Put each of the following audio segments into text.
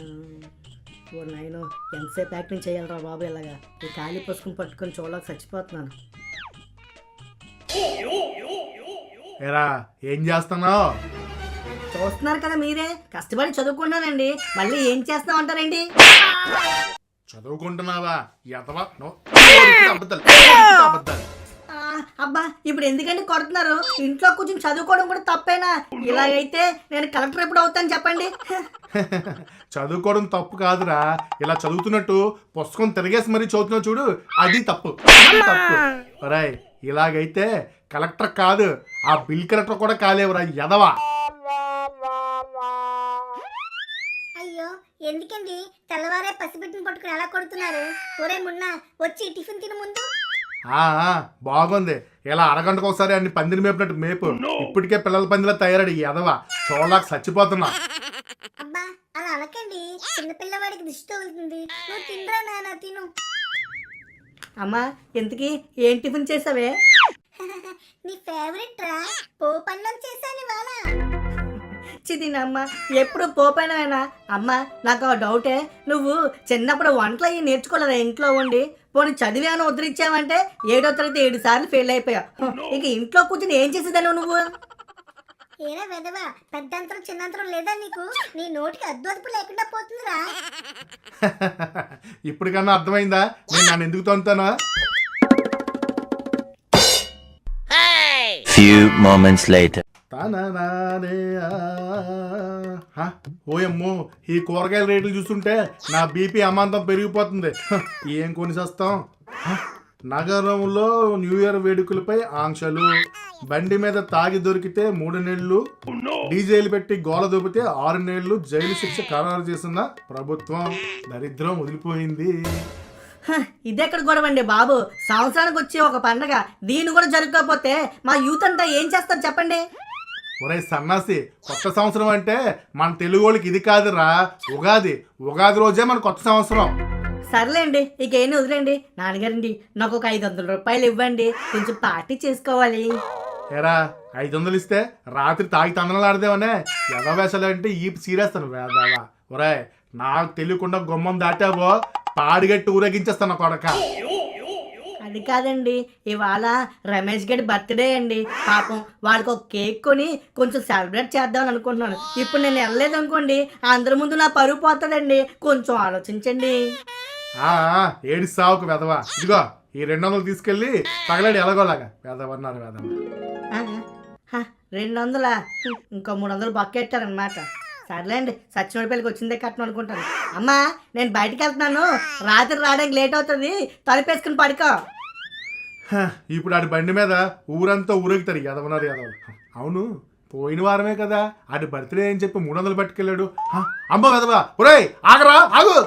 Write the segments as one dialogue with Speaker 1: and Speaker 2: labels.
Speaker 1: ఓ నాయను ఎంతసేపు యాక్టింగ్ చేయాలరా బాబు ఇలాగా? ఈ ఖాళీ పుస్తకం పట్టుకొని చూడలేక చచ్చిపోతున్నాను.
Speaker 2: ఏం చేస్తున్నావు?
Speaker 1: చూస్తున్నారు కదా మీరే కష్టపడి చదువుకున్నానండి మళ్ళీ ఏం చేస్తాం అంటారండి
Speaker 2: చదువుకుంటున్నావా అబద్ధాలు, నోటికి అబద్ధాలు.
Speaker 1: అబ్బా ఇప్పుడు ఎందుకండి కొడుతున్నారు? ఇంట్లో కూర్చొని చదువుకోవడం కూడా తప్పేనా? ఇలాగైతే నేను కలెక్టర్ ఎప్పుడు అవుతాను చెప్పండి.
Speaker 2: చదువుకోవడం తప్పు కాదురా. ఇలా చదువుతున్నట్టు పుస్తకం తిరిగేసి మరీ చదువుతున్నావు చూడు అది తప్పు. అది తప్పు. ఒరేయ్ ఇలాగైతే కలెక్టర్ కాదు ఆ బిల్ కలెక్టర్ కూడా కాలేవురా ఎదవా
Speaker 3: అయ్యో ఎందుకండి? తెల్లవారే పసిబిడ్డను పట్టుకుని ఎలా కొడుతున్నారు? ఒరే మున్న వచ్చి టిఫిన్ తిన ముందు.
Speaker 2: బాగుంది. ఇలా అరగంటకు ఒకసారి అన్ని పందిరి మేపినట్టు మేపు. ఇప్పటికే పిల్లల పందిలా తయారడి ఎదవా? చూడలేక చచ్చిపోతున్నా.
Speaker 3: అబ్బా అలా అనకండి. చిన్నపిల్లవాడికి దిష్టి తగులుతుంది. నువ్వు తినరా నాన్న తిను.
Speaker 1: అమ్మా ఇంతకీ ఏం టిఫిన్ చేసావే?
Speaker 3: నీ ఫేవరెట్ రా? పోపన్నం చేశాను
Speaker 1: చిదినమ్మ ఎప్పుడు పోపోయినా అమ్మ నాకు ఆ డౌటే. నువ్వు చిన్నప్పుడు వంటలు అయ్యి నేర్చుకోలేదా ఇంట్లో ఉండి? పోనీ చదివాను ఉద్ధరించావంటే ఏడో తరగతి ఏడు సార్లు ఫెయిల్ అయిపోయావు. ఇక ఇంట్లో కూర్చుని ఏం చేసేదాను నువ్వు?
Speaker 3: ఏరా వెదవా పెద్దంతరం చిన్నంతరం లేదా నీకు? నీ నోటికి అద్వదుపు లేకుండా పోతుందిరా.
Speaker 2: ఇప్పటికన్నా అర్థమైందా? నేను నన్ను ఎందుకు తొంతానా?
Speaker 4: Few moments later.
Speaker 2: తననానే ఆ. ఓయమ్మో ఈ కూరగాయల రేట్లు చూస్తుంటే నా బీపీ అమాంతం పెరిగిపోతుంది. ఏం కొనిసేస్తాం? నగరంలో న్యూ ఇయర్ వేడుకలపై ఆంక్షలు. బండి మీద తాగి దొరికితే మూడు నెలలు. డీజేలు పెట్టి గోల దొబ్బితే ఆరు నెలలు జైలు శిక్ష ఖరారు చేసిన ప్రభుత్వం. దరిద్రం వదిలిపోయింది.
Speaker 1: ఇదెక్కడ గొడవ అండి బాబు? సంవత్సరానికి వచ్చే ఒక పండగ. దీన్ని కూడా జరగకపోతే మా యూత్ అంతా ఏం చేస్తారు చెప్పండి?
Speaker 2: ఒరే సన్నాసి కొత్త సంవత్సరం అంటే మన తెలుగు వాళ్ళకి ఇది కాదురా ఉగాది. ఉగాది రోజే మన కొత్త సంవత్సరం.
Speaker 1: సర్లేండి ఇక ఏం వదిలేండి. నాన్నగారండి నాకు ఒక ఐదు వందల రూపాయలు ఇవ్వండి. కొంచెం పార్టీ చేసుకోవాలి.
Speaker 2: ఏరా ఐదు వందలు ఇస్తే రాత్రి తాగి తందనలు ఆడదేవనే ఎదవేషాలు అంటే ఈ సీరేస్తాను వేదావా ఒరే నాకు తెలియకుండా గుమ్మం దాటావో పాడిగట్టి ఊరేగించేస్తాను కొడక.
Speaker 1: అది కాదండి. ఇవాళ రమేష్ గడి బర్త్డే అండి. పాపం వాడికి ఒక కేక్ కొని కొంచెం సెలబ్రేట్ చేద్దామని అనుకుంటున్నాను. ఇప్పుడు నేను వెళ్ళలేదు అనుకోండి అందరి ముందు నా పరువు పోతుందండి. కొంచెం ఆలోచించండి.
Speaker 2: ఏడి సావుకు వెదవా ఇదిగో ఈ రెండు వందలు తీసుకెళ్ళి తగలాడి ఎలాగోలాగా. వేదవన్నారు వేదవ
Speaker 1: ఆ, హ, రెండు వందలా? ఇంకో మూడు వందలు బక్కెట్టారనమాట సర్లేండి సచ్చినోడిపల్లికి వచ్చిందే కట్టను అనుకుంటాను. అమ్మా నేను బయటికి వెళ్తున్నాను. రాత్రి రావడానికి లేట్ అవుతుంది. తలుపేసుకుని పడుకో.
Speaker 2: ఇప్పుడు ఆడి బండి మీద ఊరంతా ఊరేగుతారు ఎదవన్నారు ఎదవలు అవును పోయిన వారమే కదా ఆడి బర్త్డే అని చెప్పి మూడు వందలు పట్టుకెళ్ళాడు. హ, అమ్మ వెదవా ఒరేయ్ ఆగరా ఆగు.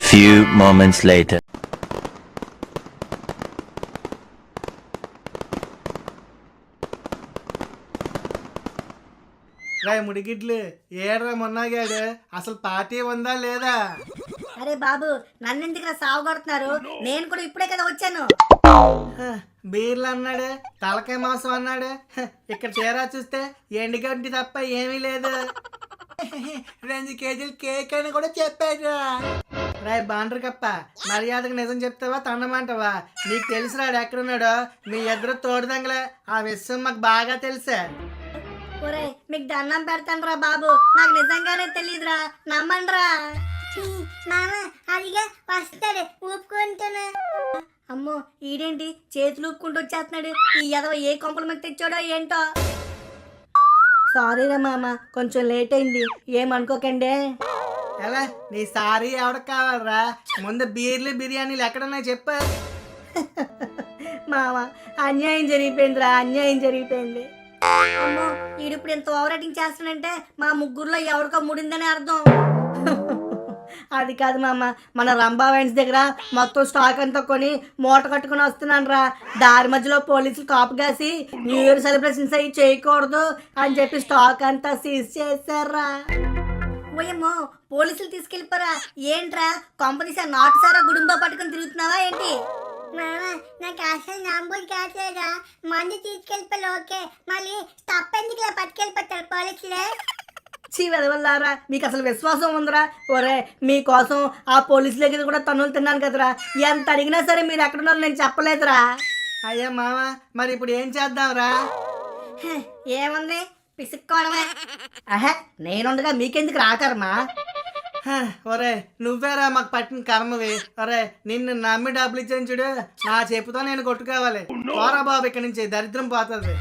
Speaker 4: Few moments later.
Speaker 2: రాయ్ ముడిగిడ్లు ఏడ్రా మొన్నాగాడు అసలు పార్టీ ఉందా లేదా?
Speaker 1: అరే బాబు నన్ను ఎందుకు సాగు కొడుతున్నారు? నేను కూడా ఇప్పుడే కదా వచ్చాను.
Speaker 5: బీర్లు అన్నాడు తలకాయ మాంసం అన్నాడు. ఇక్కడ తీరా చూస్తే ఎండుగడ్డి తప్ప ఏమీ లేదు. రెండు కేజీలు కేక్ అని కూడా చెప్పాడు రాయ్ బాండ్రు కప్ప మర్యాదకు నిజం చెప్తావా తండమంటావా నీకు తెలుసురాడు ఎక్కడున్నాడో. మీ ఇద్దరు తోడుదంగలే. ఆ విషయం మాకు బాగా తెలుసా.
Speaker 1: ఒరే మీకు దండం పెడతాను రా బాబు. నాకు నిజంగానే తెలియదురా నమ్మండ్రా.
Speaker 3: మామ అదిగా వస్తాడు. ఊపుకుంటాను
Speaker 1: అమ్మో ఈడేంటి? చేతులు ఊపుకుంటూ వచ్చేస్తున్నాడు. ఈ ఎదవ ఏ కొంపలకి తెచ్చాడో ఏంటో? సారీ రా మామ కొంచెం లేట్ అయింది. ఏమనుకోకండి
Speaker 5: ఎలా? నీ సారీ ఎవరికి కావాలరా? ముందు బీర్లు బిర్యానీలు ఎక్కడున్నాయి చెప్పు.
Speaker 1: మామ అన్యాయం జరిగిపోయిందిరా అన్యాయం జరిగిపోయింది. అమ్మో ఈడు ఇప్పుడు ఎంత ఓవర్ యాక్టింగ్ చేస్తానంటే మా ముగ్గురులో ఎవరికో ముడిందని అర్థం. అది కాదు మామ మన రంభా వైన్స్ దగ్గర మొత్తం స్టాక్ అంతా కొని మూట కట్టుకుని వస్తున్నాను రా. దారి మధ్యలో పోలీసులు కాపు కాసి న్యూ ఇయర్ సెలబ్రేషన్స్ అవి చేయకూడదు అని చెప్పి స్టాక్ అంతా సీజ్ చేశారా. ఓయమ్మో పోలీసులు తీసుకెళ్ళిపోరా. ఏంట్రా కంపెనీస్ నాటు సారా గుడుంబా పట్టుకుని తిరుగుతున్నావా ఏంటి?
Speaker 3: మామ నాకు అసలు నమ్ముడు కావట్లేదా మందు తీసుకెళ్ళిపోయి ఓకే. మళ్ళీ ఇలా పట్టుకెళ్ళిపోతారు పోలీసులే?
Speaker 1: చీ వెదవల్లారా మీకు అసలు విశ్వాసం ఉందిరా? ఒరే మీకోసం ఆ పోలీసుల దగ్గర కూడా తన్నులు తిన్నాను కదరా. ఎంత అడిగినా సరే మీరు ఎక్కడున్నారో నేను చెప్పలేదురా.
Speaker 5: అయ్యా మామ మరి ఇప్పుడు ఏం చేద్దాంరా?
Speaker 1: ఏముంది? పిసుక్కోవడమే. ఆహా నేనుండగా మీకెందుకు రాకర్మా?
Speaker 5: హ, ఒరే నువ్వేరా మాకు పట్టిన కర్మవి. ఒరే నిన్ను నమ్మి డబ్బులు ఇచ్చాను చూడు నా చెప్పుతో నేను కొట్టుకోవాలి. పోరా బాబు ఇక్కడి నుంచి దరిద్రం పోతుంది.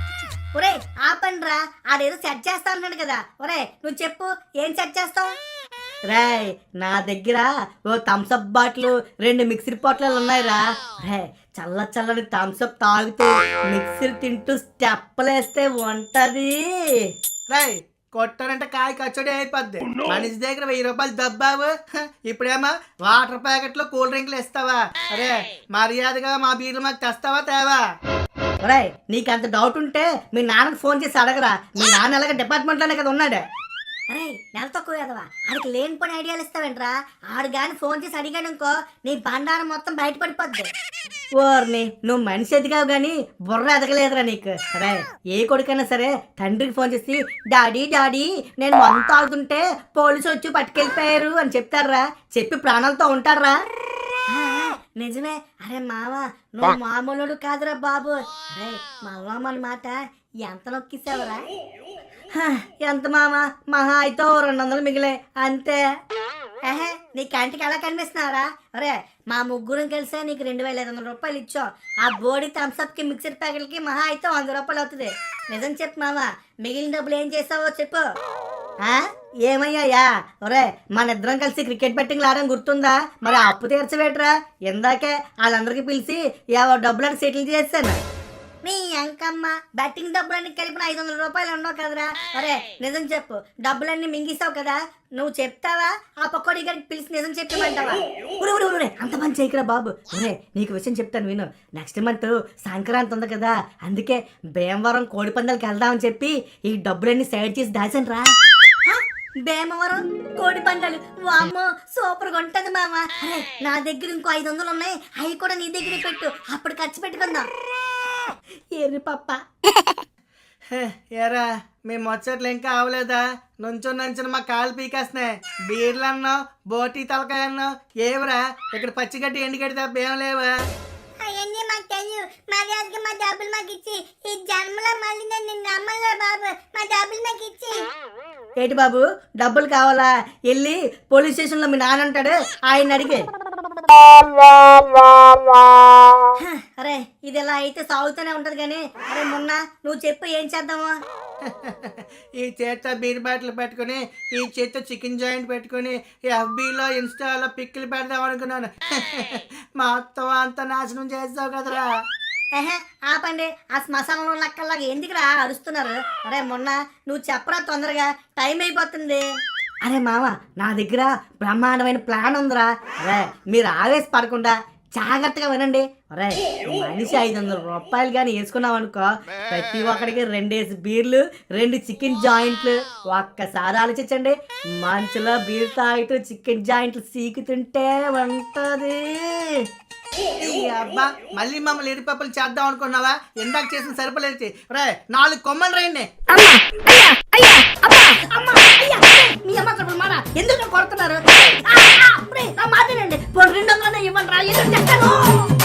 Speaker 1: ఒరే ఆపండ్రా. ఆడేదో సెట్ చేస్తా అన్నాడు కదా. ఒరే నువ్వు చెప్పు ఏం సెట్ చేస్తావు? రేయ్ నా దగ్గర ఓ థమ్స్అప్ బాటిల్ రెండు మిక్సర్ పొట్లాలు ఉన్నాయిరా. రే చల్ల చల్లని థమ్స్అప్ తాగుతూ మిక్సర్ తింటూ స్టెప్పలేస్తే ఉంటది
Speaker 5: రై కొట్టానంటే కాయ కచ్చోడి అయిపోద్ది. మనిషి దగ్గర వెయ్యి రూపాయలు దబ్బావు. ఇప్పుడేమో వాటర్ ప్యాకెట్లో కూల్ డ్రింక్లు ఇస్తావా? అరే మర్యాదగా మా బీర్లు మాకు తెస్తావా తేవా?
Speaker 1: ఒరే నీకు అంత డౌట్ ఉంటే మీ నాన్నకు ఫోన్ చేసి అడగరా. మీ నాన్న ఎలాగ డిపార్ట్మెంట్లోనే కదా ఉన్నాడు. అరే నెల తక్కువ కదవా ఆడికి లేని పని ఐడియాలు ఇస్తావేంట్రా? ఆడు కానీ ఫోన్ చేసి అడిగాడు అనుకో నీ బండారం మొత్తం బయటపడిపోద్ది. ఓర్ని నువ్వు మనిషి ఎదిగావు కానీ బుర్ర ఎదగలేదురా నీకు. అరే ఏ కొడుకైనా సరే తండ్రికి ఫోన్ చేసి డాడీ డాడీ నేను వంత తాగుతుంటే పోలీసు వచ్చి పట్టుకెళ్ళిపోయారు అని చెప్తారా? చెప్పి ప్రాణాలతో ఉంటారా? నిజమే. అరే మామ నువ్వు మామూలుడు కాదురా బాబు. అరే మళ్ళా మన మాట ఎంత నొక్కిసావురా? హ, ఎంత మామ? మహా అయితే రెండు వందలు మిగిలే. అంతే. ఏహే నీ కంటికి ఎలా కనిపిస్తున్నారా అరే మా ముగ్గురం కలిసే నీకు రెండు వేల ఐదు వందల రూపాయలు ఇచ్చాం. ఆ బోడి థమ్స్అప్కి మిక్సర్ ప్యాకెట్కి మహా అయితే వంద రూపాయలు అవుతుంది. నిజం చెప్పు మామ మిగిలిన డబ్బులు ఏం చేస్తావో చెప్పు? ఏమయ్యాయా ఒరే మన ఇద్దరం కలిసి క్రికెట్ బెట్టింగ్ ఆడడం గుర్తుందా? మరి అప్పు తీర్చవేట్రా? ఇందాకే వాళ్ళందరికీ పిలిచి డబ్బులను సెటిల్ చేశాను. నీ అంకమ్మ బెట్టింగ్ డబ్బులన్నీ కలిపిన ఐదు వందల రూపాయలు ఉండవు కదరా. ఒరే నిజం చెప్పు డబ్బులన్నీ మింగిస్తావు కదా. నువ్వు చెప్తావా? ఆ పక్కోడి గారికి పిలిచి నిజం చెప్పమంటావా? అంత పని చేయకురా బాబు. ఒరే నీకు విషయం చెప్తాను విను. నెక్స్ట్ మంత్ సంక్రాంతి ఉంది కదా. అందుకే భీమవరం కోడి పందాలకి వెళ్దామని చెప్పి ఈ డబ్బులన్నీ సైడ్ చేసి దాచాను రా భీమవరం కోడి పందాలు. వామ్మో సూపర్గా ఉంటది మామ. నా దగ్గర ఇంకో ఐదు వందలు ఉన్నాయి. అవి కూడా నీ దగ్గర పెట్టు. అప్పుడు ఖర్చు పెట్టుకుందాం. ఎర్రి పప్ప.
Speaker 5: హే, ఏరా మీ ముచ్చట్లు ఇంకా అవలేదా నుంచో నుంచుని మా కాళ్ళు పీకేస్తున్నాయి. బీర్లు అన్నావు బోటీ తలకాయ అన్నావు ఏవరా ఇక్కడ పచ్చిగడ్డి ఎండుగడ్డి తప్ప ఏం లేవా
Speaker 3: మాకు తెలియదు మర్యాదగా మా డబ్బులు మాకు ఇచ్చి ఈ జన్మలో మళ్ళీ నేను నిన్ను నమ్మలే బాబు? మా డబ్బులు మాకు ఇచ్చి.
Speaker 1: ఏంటి బాబు? డబ్బులు కావాలా? వెళ్ళి పోలీస్ స్టేషన్లో మీ నాన్న అంటాడు ఆయన అడిగే. హ, అరే ఇది ఇలా అయితే సాగుతూనే ఉంటది కానీ అరే మొన్న నువ్వు చెప్పు ఏం చేద్దాము?
Speaker 5: ఈ చేత్తో బీర్ బాటిల్ పెట్టుకుని ఈ చేత్తో చికెన్ జాయింట్ పెట్టుకుని ఎఫ్బీలో ఇన్స్టాలో పిక్కులు పెడదాం అనుకున్నాను. మొత్తం అంతా నాశనం చేస్తావు కదరా.
Speaker 1: ఏహే ఆపండి. ఆ శ్మశానంలో లక్కల్లాగా ఎందుకురా అరుస్తున్నారు? అరే మొన్న నువ్వు చెప్పరా తొందరగా టైం అయిపోతుంది. అరే మామ నా దగ్గర బ్రహ్మాండమైన ప్లాన్ ఉందిరా. అరే మీరు ఆవేశపడకుండా జాగ్రత్తగా వినండి. అరే మనిషి ఐదు వందల రూపాయలు కానీ వేసుకున్నాం అనుకో ప్రతి ఒక్కడికి రెండేసి బీర్లు రెండు చికెన్ జాయింట్లు. ఒక్కసారి ఆలోచించండి. మంచులో బీర్ తాగుతూ చికెన్ జాయింట్లు సీకుతుంటే ఉంటుంది
Speaker 5: అబ్బా మళ్ళీ మమ్మల్ని ఎరిపప్పులు చేద్దాం అనుకున్నావా? ఇందాక చేసిన సరిపలేదు రే నాలుగు కొమ్మలు రండి మీ
Speaker 1: అమ్మ అక్కడ మాట ఎందుకు కొడుతున్నారు? మాట్లాడండి రెండు వందలనే ఇవ్వండి రా ఎందుకు చెప్తాను.